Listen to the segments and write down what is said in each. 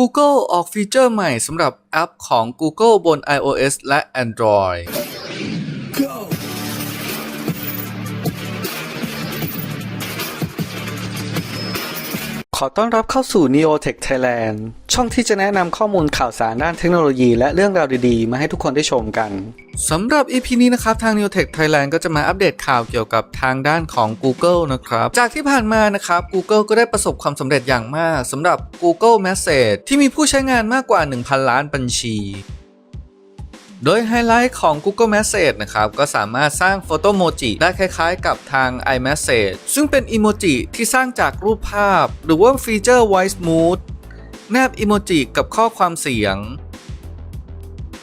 Google ออกฟีเจอร์ใหม่สำหรับแอปของ Google บน iOS และ Android ขอต้อนรับเข้าสู่ Neotech Thailand ช่องที่จะแนะนำข้อมูลข่าวสารด้านเทคโนโลยี และเรื่องราวดีๆ มาให้ทุกคนได้ชมกันสำหรับ EP นี้นะครับ ทาง New Tech Thailand ก็จะมาอัปเดตข่าวเกี่ยวกับทางด้านของ Google นะครับ จากที่ผ่านมานะครับ Google ก็ได้ประสบความสำเร็จอย่างมากสำหรับ Google Message ที่มีผู้ใช้งานมากกว่า 1,000 ล้านบัญชี โดยไฮไลท์ของ Google Message นะครับ ก็สามารถสร้างโฟโต้โมจิได้คล้ายๆ กับทาง iMessage ซึ่งเป็นอีโมจิที่สร้างจากรูปภาพ หรือว่าฟีเจอร์ Voice Mood แนบอีโมจิกับข้อความเสียง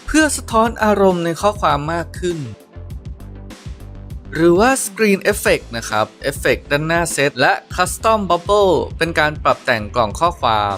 เพื่อสะท้อนอารมณ์ในข้อความมากขึ้น หรือว่า Screen Effect นะครับเอฟเฟกด้านหน้าเซตและ Custom Bubble เป็นการปรับแต่งกล่องข้อความ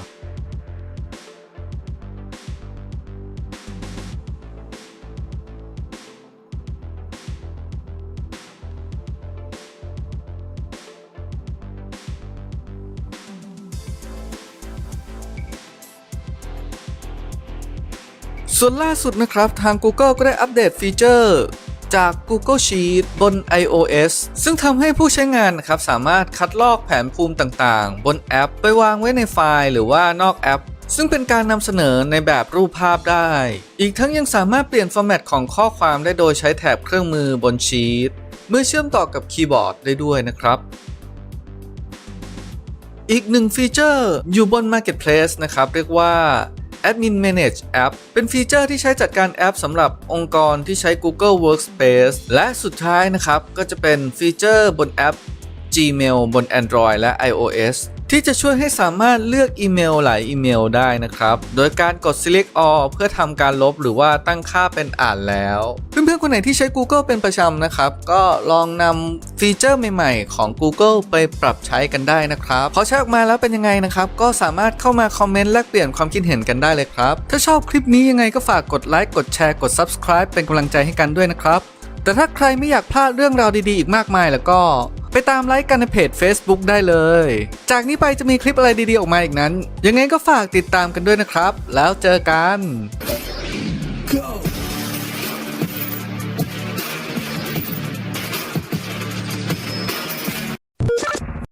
ส่วนล่าสุดนะครับ ทาง Google ก็ได้อัปเดตฟีเจอร์จาก Google Sheet บน iOS ซึ่งทำให้ผู้ใช้งานนะครับสามารถคัดลอกแผนภูมิต่างๆ บนแอปไปวางไว้ในไฟล์หรือว่านอกแอป ซึ่งเป็นการนำเสนอในแบบรูปภาพได้ อีกทั้งยังสามารถเปลี่ยนฟอร์แมตของข้อความได้โดยใช้แถบเครื่องมือบนชีตเมื่อเชื่อมต่อกับคีย์บอร์ดได้ด้วยนะครับอีกหนึ่งฟีเจอร์อยู่บน Marketplace นะครับ เรียกว่า Admin Manage App เป็นฟีเจอร์ที่ใช้จัดการแอปสำหรับองค์กรที่ใช้ Google Workspace และสุดท้ายนะครับ ก็จะเป็นฟีเจอร์บนแอป Gmail บน Android และ iOS ที่จะช่วยให้สามารถเลือกอีเมลหลายอีเมลได้นะครับ โดยการกด select all เพื่อทำการลบหรือว่าตั้งค่าเป็นอ่านแล้ว เพื่อนๆคนไหนที่ใช้ Google เป็นประจำนะครับ ก็ลองนำฟีเจอร์ใหม่ๆ ของ Google ไปปรับใช้กันได้นะครับพอใช้ออกมาแล้วเป็นยังไงนะครับ ก็สามารถเข้ามาคอมเมนต์แลกเปลี่ยนความคิดเห็นกันได้เลยครับ ถ้าชอบคลิปนี้ยังไงก็ฝากกดไลค์กดแชร์กด subscribe เป็นกำลังใจให้กันด้วยนะครับแต่ถ้าใครไม่อยากพลาดเรื่องราวดีๆ อีกมากมายแล้วก็ ไปตามไลค์กันในเพจ Facebook ได้เลย จากนี้ไปจะมีคลิปอะไรดีๆออกมาอีกนั้น ยังไงก็ฝากติดตามกันด้วยนะครับ แล้วเจอกัน go.